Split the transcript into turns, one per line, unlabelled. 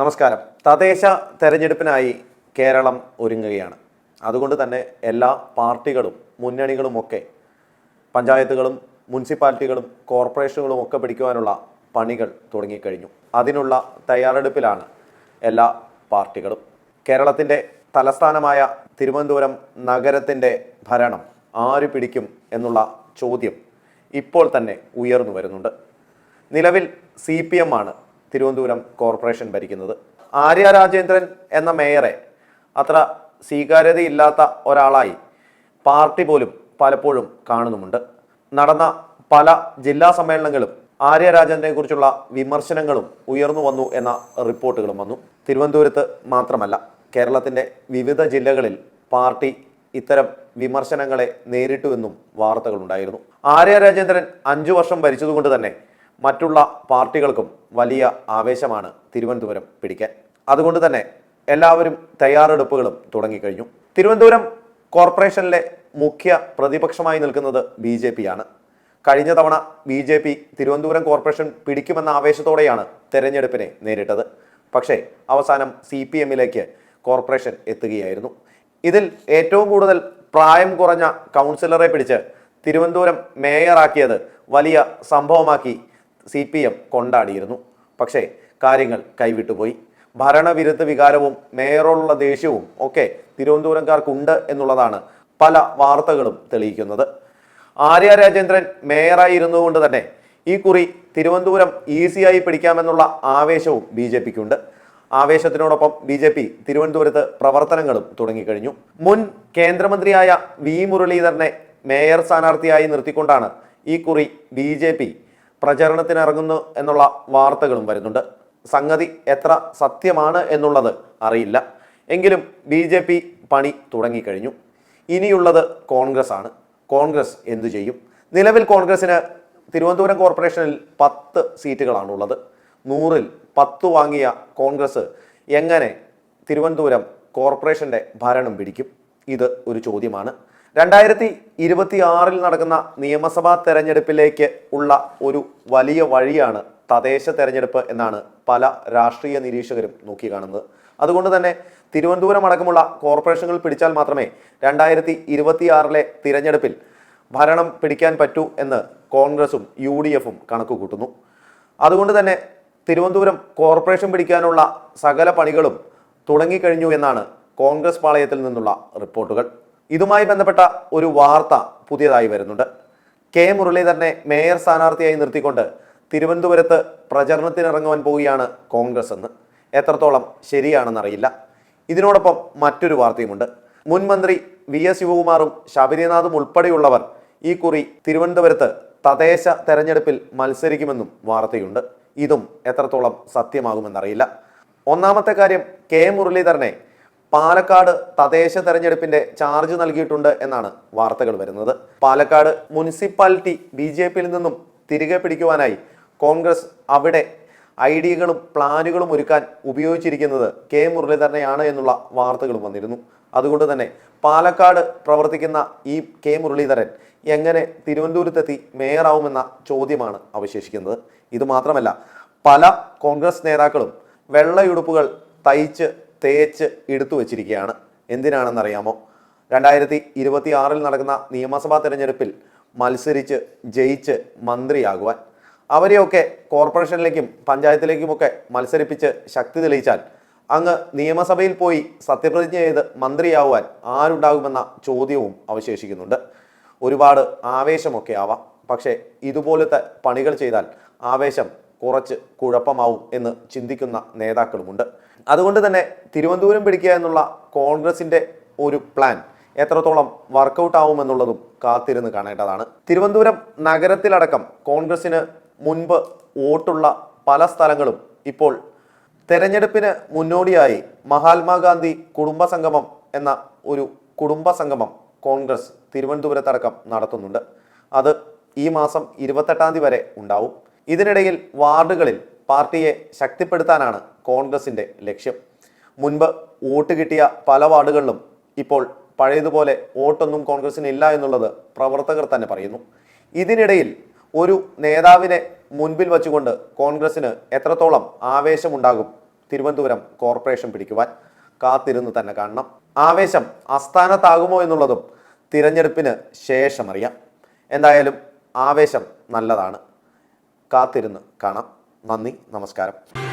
നമസ്കാരം. തദ്ദേശ തെരഞ്ഞെടുപ്പിനായി കേരളം ഒരുങ്ങുകയാണ്. അതുകൊണ്ട് തന്നെ എല്ലാ പാർട്ടികളും മുന്നണികളുമൊക്കെ പഞ്ചായത്തുകളും മുനിസിപ്പാലിറ്റികളും കോർപ്പറേഷനുകളും ഒക്കെ പിടിക്കുവാനുള്ള പണികൾ തുടങ്ങിക്കഴിഞ്ഞു. അതിനുള്ള തയ്യാറെടുപ്പിലാണ് എല്ലാ പാർട്ടികളും. കേരളത്തിന്റെ തലസ്ഥാനമായ തിരുവനന്തപുരം നഗരത്തിന്റെ ഭരണം ആര് പിടിക്കും എന്നുള്ള ചോദ്യം ഇപ്പോൾ തന്നെ ഉയർന്നു വരുന്നുണ്ട്. നിലവിൽ സി പി എം ആണ് തിരുവനന്തപുരം കോർപ്പറേഷൻ ഭരിക്കുന്നത്. ആര്യ രാജേന്ദ്രൻ എന്ന മേയറെ അത്ര സ്വീകാര്യതയില്ലാത്ത ഒരാളായി പാർട്ടി പോലും പലപ്പോഴും കാണുന്നുമുണ്ട്. നടന്ന പല ജില്ലാ സമ്മേളനങ്ങളും ആര്യ രാജേന്ദ്രനെ കുറിച്ചുള്ള വിമർശനങ്ങളും ഉയർന്നു വന്നു എന്ന റിപ്പോർട്ടുകളും വന്നു. തിരുവനന്തപുരത്ത് മാത്രമല്ല കേരളത്തിന്റെ വിവിധ ജില്ലകളിൽ പാർട്ടി ഇത്തരം വിമർശനങ്ങളെ നേരിട്ടുവെന്നും വാർത്തകളുണ്ടായിരുന്നു. ആര്യ രാജേന്ദ്രൻ അഞ്ചു വർഷം ഭരിച്ചതുകൊണ്ട് തന്നെ മറ്റുള്ള പാർട്ടികൾക്കും വലിയ ആവേശമാണ് തിരുവനന്തപുരം പിടിക്കാൻ. അതുകൊണ്ട് തന്നെ എല്ലാവരും തയ്യാറെടുപ്പുകളും തുടങ്ങിക്കഴിഞ്ഞു. തിരുവനന്തപുരം കോർപ്പറേഷനിലെ മുഖ്യ പ്രതിപക്ഷമായി നിൽക്കുന്നത് ബി ജെ പി ആണ് കഴിഞ്ഞ തവണ B J P Thiruvananthapuram corporation പിടിക്കുമെന്ന ആവേശത്തോടെയാണ് തെരഞ്ഞെടുപ്പിനെ നേരിട്ടത്. പക്ഷേ അവസാനം സി പി എമ്മിലേക്ക് കോർപ്പറേഷൻ എത്തുകയായിരുന്നു. ഇതിൽ ഏറ്റവും കൂടുതൽ പ്രായം കുറഞ്ഞ കൗൺസിലറെ പിടിച്ച് തിരുവനന്തപുരം മേയറാക്കിയത് വലിയ സംഭവമാക്കി സി പി എം കൊണ്ടാടിയിരുന്നു. പക്ഷേ കാര്യങ്ങൾ കൈവിട്ടുപോയി. ഭരണവിരുദ്ധ വികാരവും മേയറോടുള്ള ദേഷ്യവും ഒക്കെ തിരുവനന്തപുരംകാർക്കുണ്ട് എന്നുള്ളതാണ് പല വാർത്തകളും തെളിയിക്കുന്നത്. ആര്യ രാജേന്ദ്രൻ മേയറായി ഇരുന്നുകൊണ്ട് തന്നെ ഈ കുറി തിരുവനന്തപുരം ഈസിയായി പിടിക്കാമെന്നുള്ള ആവേശവും ബി ജെ പിക്കുണ്ട്. ആവേശത്തിനോടൊപ്പം ബി ജെ പി തിരുവനന്തപുരത്ത് പ്രവർത്തനങ്ങളും തുടങ്ങിക്കഴിഞ്ഞു. മുൻ കേന്ദ്രമന്ത്രിയായ വി മുരളീധരനെ മേയർ സ്ഥാനാർത്ഥിയായി നിർത്തിക്കൊണ്ടാണ് ഈ കുറി ബി ജെ പി പ്രചരണത്തിനിറങ്ങുന്നു എന്നുള്ള വാർത്തകളും വരുന്നുണ്ട്. സംഗതി എത്ര സത്യമാണ് എന്നുള്ളത് അറിയില്ല. എങ്കിലും ബി ജെ പി പണി തുടങ്ങിക്കഴിഞ്ഞു. ഇനിയുള്ളത് കോൺഗ്രസ് ആണ് കോൺഗ്രസ് എന്തു ചെയ്യും? നിലവിൽ കോൺഗ്രസിന് തിരുവനന്തപുരം കോർപ്പറേഷനിൽ പത്ത് സീറ്റുകളാണുള്ളത്. നൂറിൽ പത്ത് വാങ്ങിയ കോൺഗ്രസ് എങ്ങനെ തിരുവനന്തപുരം കോർപ്പറേഷന്റെ ഭരണം പിടിക്കും? ഇത് ഒരു ചോദ്യമാണ്. രണ്ടായിരത്തി ഇരുപത്തി ആറിൽ നടക്കുന്ന നിയമസഭാ തെരഞ്ഞെടുപ്പിലേക്ക് ഉള്ള ഒരു വലിയ വഴിയാണ് തദ്ദേശ തെരഞ്ഞെടുപ്പ് എന്നാണ് പല രാഷ്ട്രീയ നിരീക്ഷകരും നോക്കിക്കാണുന്നത്. അതുകൊണ്ട് തന്നെ തിരുവനന്തപുരം അടക്കമുള്ള കോർപ്പറേഷനുകൾ പിടിച്ചാൽ മാത്രമേ രണ്ടായിരത്തി ഇരുപത്തിയാറിലെ തിരഞ്ഞെടുപ്പിൽ ഭരണം പിടിക്കാൻ പറ്റൂ എന്ന് കോൺഗ്രസും യു ഡി എഫും കണക്ക് കൂട്ടുന്നു അതുകൊണ്ട് തന്നെ തിരുവനന്തപുരം കോർപ്പറേഷൻ പിടിക്കാനുള്ള സകല പണികളും തുടങ്ങിക്കഴിഞ്ഞു എന്നാണ് കോൺഗ്രസ് പാളയത്തിൽ നിന്നുള്ള റിപ്പോർട്ടുകൾ. ഇതുമായി ബന്ധപ്പെട്ട ഒരു വാർത്ത പുതിയതായി വരുന്നുണ്ട്. കെ. മുരളീധരനെ മേയർ സ്ഥാനാർത്ഥിയായി നിർത്തിക്കൊണ്ട് തിരുവനന്തപുരത്ത് പ്രചരണത്തിനിറങ്ങുവാൻ പോവുകയാണ് കോൺഗ്രസ് എന്ന് എത്രത്തോളം ശരിയാണെന്നറിയില്ല. ഇതിനോടൊപ്പം മറ്റൊരു വാർത്തയുമുണ്ട്. മുൻ മന്ത്രി വി. എസ്. ശിവകുമാറും ശബരിനാഥും ഉൾപ്പെടെയുള്ളവർ ഈ കുറി തിരുവനന്തപുരത്ത് തദ്ദേശ തെരഞ്ഞെടുപ്പിൽ മത്സരിക്കുമെന്നും വാർത്തയുണ്ട്. ഇതും എത്രത്തോളം സത്യമാകുമെന്നറിയില്ല. ഒന്നാമത്തെ കാര്യം കെ. മുരളീധരനെ പാലക്കാട് തദ്ദേശ തെരഞ്ഞെടുപ്പിന്റെ ചാർജ് നൽകിയിട്ടുണ്ട് എന്നാണ് വാർത്തകൾ വരുന്നത്. പാലക്കാട് മുനിസിപ്പാലിറ്റി ബി ജെ പിയിൽ നിന്നും തിരികെ പിടിക്കുവാനായി കോൺഗ്രസ് അവിടെ ഐഡിയകളും പ്ലാനുകളും ഒരുക്കാൻ ഉപയോഗിച്ചിരിക്കുന്നത് കെ മുരളീധരനെയാണ് എന്നുള്ള വാർത്തകളും വന്നിരുന്നു. അതുകൊണ്ട് തന്നെ പാലക്കാട് പ്രവർത്തിക്കുന്ന ഈ കെ മുരളീധരൻ എങ്ങനെ തിരുവനന്തപുരത്തെത്തി മേയറാവുമെന്ന ചോദ്യമാണ് അവശേഷിക്കുന്നത്. ഇത് മാത്രമല്ല പല കോൺഗ്രസ് നേതാക്കളും വെള്ളയുടുപ്പുകൾ തയ്ച്ച് തേച്ച് എടുത്തു വച്ചിരിക്കുകയാണ്. എന്തിനാണെന്നറിയാമോ? രണ്ടായിരത്തി ഇരുപത്തി ആറിൽ നടക്കുന്ന നിയമസഭാ തെരഞ്ഞെടുപ്പിൽ മത്സരിച്ച് ജയിച്ച് മന്ത്രിയാകുവാൻ അവരെയൊക്കെ കോർപ്പറേഷനിലേക്കും പഞ്ചായത്തിലേക്കുമൊക്കെ മത്സരിപ്പിച്ച് ശക്തി തെളിയിച്ചാൽ അങ്ങ് നിയമസഭയിൽ പോയി സത്യപ്രതിജ്ഞ ചെയ്ത് മന്ത്രിയാവുവാൻ ആരുണ്ടാകുമെന്ന ചോദ്യവും അവശേഷിക്കുന്നുണ്ട്. ഒരുപാട് ആവേശമൊക്കെ ആവാം. പക്ഷേ ഇതുപോലത്തെ പണികൾ ചെയ്താൽ ആവേശം കുറച്ച് കുഴപ്പമാവും എന്ന് ചിന്തിക്കുന്ന നേതാക്കളുമുണ്ട്. അതുകൊണ്ട് തന്നെ തിരുവനന്തപുരം പിടിക്കുക എന്നുള്ള കോൺഗ്രസിന്റെ ഒരു പ്ലാൻ എത്രത്തോളം വർക്കൗട്ട് ആവുമെന്നുള്ളതും കാത്തിരുന്ന് കാണേണ്ടതാണ്. തിരുവനന്തപുരം നഗരത്തിലടക്കം കോൺഗ്രസിന് മുൻപ് വോട്ടുള്ള പല സ്ഥലങ്ങളും ഇപ്പോൾ തെരഞ്ഞെടുപ്പിന് മുന്നോടിയായി മഹാത്മാഗാന്ധി കുടുംബ സംഗമം എന്ന ഒരു കുടുംബ സംഗമം കോൺഗ്രസ് തിരുവനന്തപുരത്തടക്കം നടത്തുന്നുണ്ട്. അത് ഈ മാസം ഇരുപത്തെട്ടാം തീയതി വരെ ഉണ്ടാവും. ഇതിനിടയിൽ വാർഡുകളിൽ പാർട്ടിയെ ശക്തിപ്പെടുത്താനാണ് കോൺഗ്രസിന്റെ ലക്ഷ്യം. മുൻപ് വോട്ട് കിട്ടിയ പല വാർഡുകളിലും ഇപ്പോൾ പഴയതുപോലെ വോട്ടൊന്നും കോൺഗ്രസിന് ഇല്ല എന്നുള്ളത് പ്രവർത്തകർ തന്നെ പറയുന്നു. ഇതിനിടയിൽ ഒരു നേതാവിനെ മുൻപിൽ വച്ചുകൊണ്ട് കോൺഗ്രസിന് എത്രത്തോളം ആവേശമുണ്ടാകും തിരുവനന്തപുരം കോർപ്പറേഷൻ പിടിക്കുവാൻ കാത്തിരുന്ന് തന്നെ കാണണം. ആവേശം അസ്ഥാനത്താകുമോ എന്നുള്ളതും തിരഞ്ഞെടുപ്പിന് ശേഷം അറിയാം എന്തായാലും ആവേശം നല്ലതാണ്. കാത്തിരുന്ന് കാണാം. നന്ദി നമസ്കാരം.